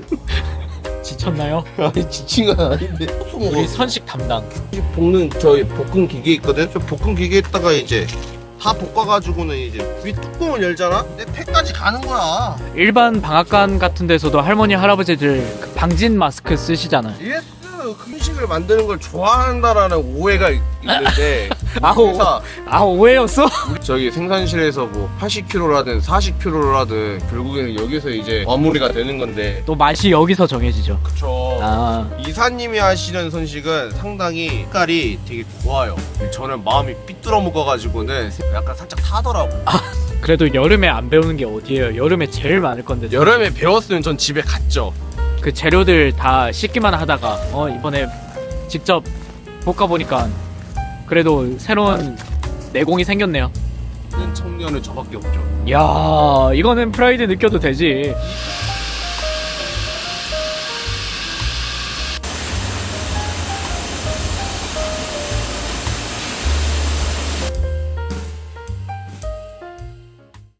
지쳤나요? 아니 지친 건 아닌데 우리 선식 담당. 볶는 저희 볶은 기계 있거든 저 볶은 기계에다가 이제 다 볶아가지고는 이제 위 뚜껑을 열잖아 근데 태까지 가는 거야 일반 방앗간 같은 데서도 할머니 할아버지들 그 방진 마스크 쓰시잖아요. 예스 음식을 만드는 걸 좋아한다라는 오해가 있- 있는데 아우 회사 아 오해였어? 저기 생산실에서 뭐 80kg라든 40kg라든 결국에는 여기서 이제 마무리가 되는 건데 또 맛이 여기서 정해지죠. 그쵸 아 이사님이 하시는 선식은 상당히 색깔이 되게 좋아요 저는 마음이 삐뚤어 먹어가지고는 약간 살짝 타더라고 그래도 여름에 안 배우는 게 어디예요? 여름에 제일 많을 건데. 여름에 배웠으면 전 집에 갔죠 그 재료들 다 씻기만 하다가 어 이번에 직접 볶아 보니까 그래도 새로운 내공이 생겼네요. 는 청년은 저밖에 없죠 야 이거는 프라이드 느껴도 되지.